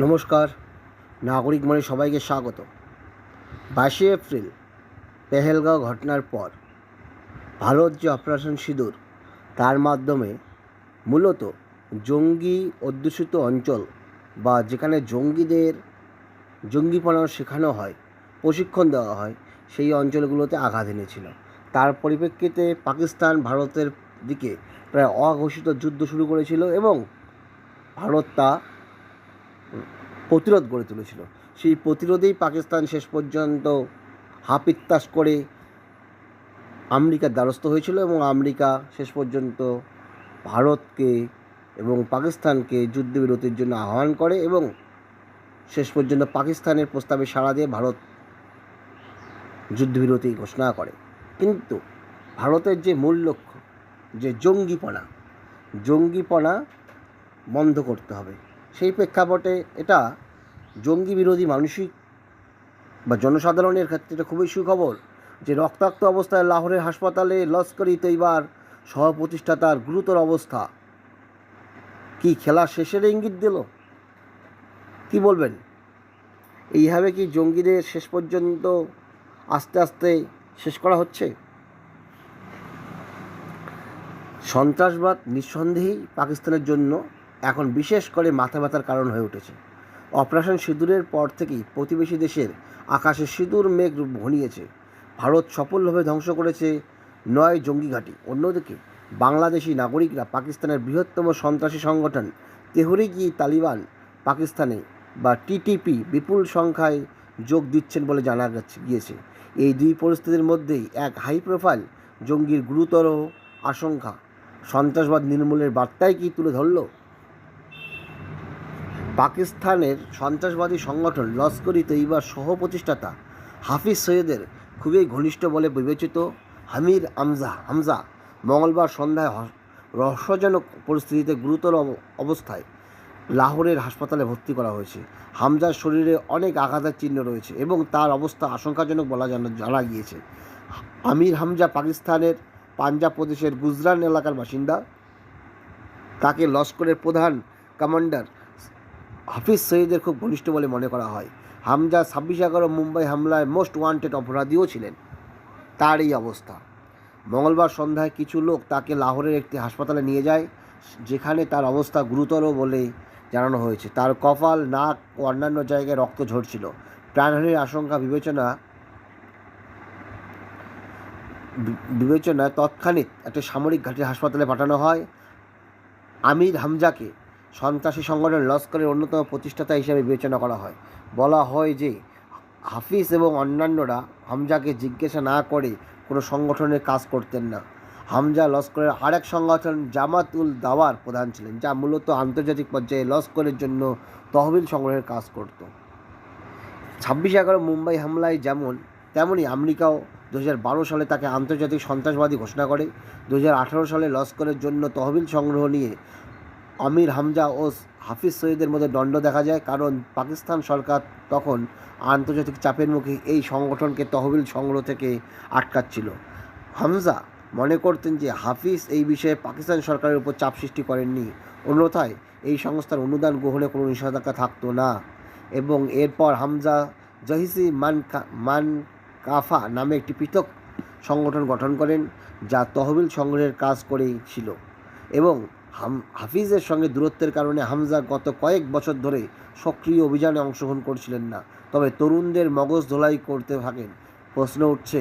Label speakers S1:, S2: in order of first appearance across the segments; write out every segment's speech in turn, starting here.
S1: নমস্কার। নাগরিক মনে সবাইকে স্বাগত। বাইশে এপ্রিল, পেহেলগাঁও ঘটনার পর ভারত যে অপারেশন সিঁদুর, তার মাধ্যমে মূলত জঙ্গি অধ্যুষিত অঞ্চল বা যেখানে জঙ্গিদের জঙ্গিপনা শেখানো হয়, প্রশিক্ষণ দেওয়া হয়, সেই অঞ্চলগুলোতে আঘাত এনেছিল। তার পরিপ্রেক্ষিতে পাকিস্তান ভারতের দিকে প্রায় অঘোষিত যুদ্ধ শুরু করেছিল এবং ভারত তা প্রতিরোধ গড়ে তুলেছিল। সেই প্রতিরোধেই পাকিস্তান শেষ পর্যন্ত হাপিত্তাস করে আমেরিকার দ্বারস্থ হয়েছিল এবং আমেরিকা শেষ পর্যন্ত ভারতকে এবং পাকিস্তানকে যুদ্ধবিরতির জন্য আহ্বান করে এবং শেষ পর্যন্ত পাকিস্তানের প্রস্তাবে সাড়া দিয়ে ভারত যুদ্ধবিরতি ঘোষণা করে। কিন্তু ভারতের যে মূল লক্ষ্য, যে জঙ্গিপনা জঙ্গিপনা বন্ধ করতে হবে। সেই প্রেক্ষাপটে এটা জঙ্গি বিরোধী মানসিক বা জনসাধারণের ক্ষেত্রে এটা খুবই সুখবর যে রক্তাক্ত অবস্থায় লাহোরের হাসপাতালে লস্করি তৈবার সহ প্রতিষ্ঠাতার গুরুতর অবস্থা। কি খেলা শেষের ইঙ্গিত দিল? কি বলবেন? এইভাবে কি জঙ্গিদের শেষ পর্যন্ত আস্তে আস্তে শেষ করা হচ্ছে? সন্ত্রাসবাদ নিঃসন্দেহেই পাকিস্তানের জন্য এখন বিশেষ করে মাথা ব্যথার কারণ হয়ে উঠেছে। অপারেশন সিঁদুরের পর থেকেই প্রতিবেশী দেশের আকাশে সিঁদুর, মেঘ ঘনিয়েছে। ভারত সফলভাবে ধ্বংস করেছে নয় জঙ্গি ঘাঁটি। অন্যদিকে বাংলাদেশি নাগরিকরা পাকিস্তানের বৃহত্তম সন্ত্রাসী সংগঠন তেহরিকি তালিবান পাকিস্তানে বা টিটিপি বিপুল সংখ্যায় যোগ দিচ্ছেন বলে জানা গিয়েছে। এই দুই পরিস্থিতির মধ্যেই এক হাই প্রোফাইল জঙ্গির গুরুতর আশঙ্কা। সন্ত্রাসবাদ নির্মূলের বার্তাই কি তুলে ধরল? পাকিস্তানের সন্ত্রাসবাদী সংগঠন লস্করি তৈবার সহ প্রতিষ্ঠাতা হাফিজ সৈয়দের খুবই ঘনিষ্ঠ বলে বিবেচিত হামির আমজা হামজা মঙ্গলবার সন্ধ্যায় রহস্যজনক পরিস্থিতিতে গুরুতর অব- অবস্থায় লাহোরের হাসপাতালে ভর্তি করা হয়েছে। হামজার শরীরে অনেক আঘাতের চিহ্ন রয়েছে এবং তার অবস্থা আশঙ্কাজনক বলা জানা গিয়েছে। আমির হামজা পাকিস্তানের পাঞ্জাব প্রদেশের গুজরান এলাকার বাসিন্দা। তাকে লস্করের প্রধান কমান্ডার হাফিজ সঈদের খুব ঘনিষ্ঠ বলে মনে করা হয়। হামজা ছাব্বিশ এগারো মুম্বাই হামলায় মোস্ট ওয়ান্টেড অপরাধীও ছিলেন। তার এই অবস্থা। মঙ্গলবার সন্ধ্যায় কিছু লোক তাকে লাহোরের একটি হাসপাতালে নিয়ে যায়, যেখানে তার অবস্থা গুরুতর বলে জানানো হয়েছে। তার কপাল, নাক ও অন্যান্য জায়গায় রক্ত ঝরছিল। প্রাণহানির আশঙ্কা বিবেচনা বিবেচনায় তৎক্ষণিক একটা সামরিক ঘাঁটি হাসপাতালে পাঠানো হয়। আমির হামজাকে সন্ত্রাসী সংগঠন লস্করের অন্যতম প্রতিষ্ঠাতা হিসেবে বিবেচনা করা হয়। বলা হয় যে, হাফিজ এবং অন্যান্যরা হামজাকে জিজ্ঞাসা না করে কোনো সংগঠনের কাজ করতেন না। হামজা লস্করের আরেক সংগঠন জামাতুল দাওয়ার প্রধান ছিলেন, যা মূলত আন্তর্জাতিক পর্যায়ে লস্করের জন্য তহবিল সংগ্রহের কাজ করত। ছাব্বিশ এগারো মুম্বাই হামলায় যেমন তেমনই আমেরিকাও দু সালে তাকে আন্তর্জাতিক সন্ত্রাসবাদী ঘোষণা করে। দু সালে লস্করের জন্য তহবিল সংগ্রহ নিয়ে আমির হামজা ও হাফিজ সৈয়দের মধ্যে দ্বন্দ্ব দেখা যায়, কারণ পাকিস্তান সরকার তখন আন্তর্জাতিক চাপের মুখে এই সংগঠনকে তহবিল সংগ্রহ থেকে আটকাচ্ছিল। হামজা মনে করতেন যে হাফিজ এই বিষয়ে পাকিস্তান সরকারের উপর চাপ সৃষ্টি করেননি, অন্যথায় এই সংস্থার অনুদান গ্রহণে কোনো নিষেধাজ্ঞা থাকতো না। এবং এরপর হামজা জহিসি মান মান কাফা নামে একটি পৃথক সংগঠন গঠন করেন, যা তহবিল সংগ্রহের কাজ করেই ছিল। এবং হাম, হাফিজের সঙ্গে দূরত্বের কারণে হামজা গত কয়েক বছর ধরে সক্রিয় অভিযানে অংশগ্রহণ করছিলেন না। তবে তরুণদের মগজ ধোলাই করতে থাকেন। প্রশ্ন উঠছে,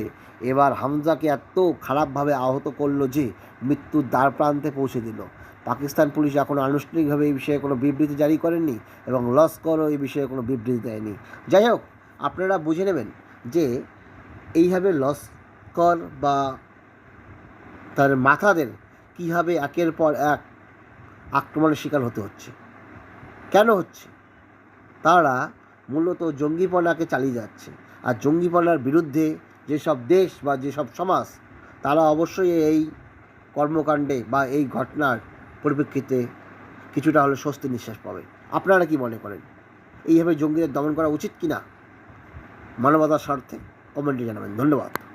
S1: এবার হামজাকে এত খারাপভাবে আহত করল যে মৃত্যুর দ্বার প্রান্তে পৌঁছে দিল। পাকিস্তান পুলিশ এখনও আনুষ্ঠানিকভাবে এই বিষয়ে কোনো বিবৃতি জারি করেননি এবং লস্করও এই বিষয়ে কোনো বিবৃতি দেয়নি। যাই হোক, আপনারা বুঝে নেবেন যে এইভাবে লস্কর বা তার মাথাদের কীভাবে একের পর এক আক্রমণের শিকার হতে হচ্ছে। কেন হচ্ছে? তারা মূলত জঙ্গিপনাকে চালিয়ে যাচ্ছে। আর জঙ্গিপনার বিরুদ্ধে যেসব দেশ বা যেসব সমাজ, তারা অবশ্যই এই কর্মকাণ্ডে বা এই ঘটনার পরিপ্রেক্ষিতে কিছুটা হলে স্বস্তি নিঃশ্বাস পাবে। আপনারা কি মনে করেন? এইভাবে জঙ্গিদের দমন করা উচিত কি না মানবতার স্বার্থে কমেন্টে জানাবেন। ধন্যবাদ।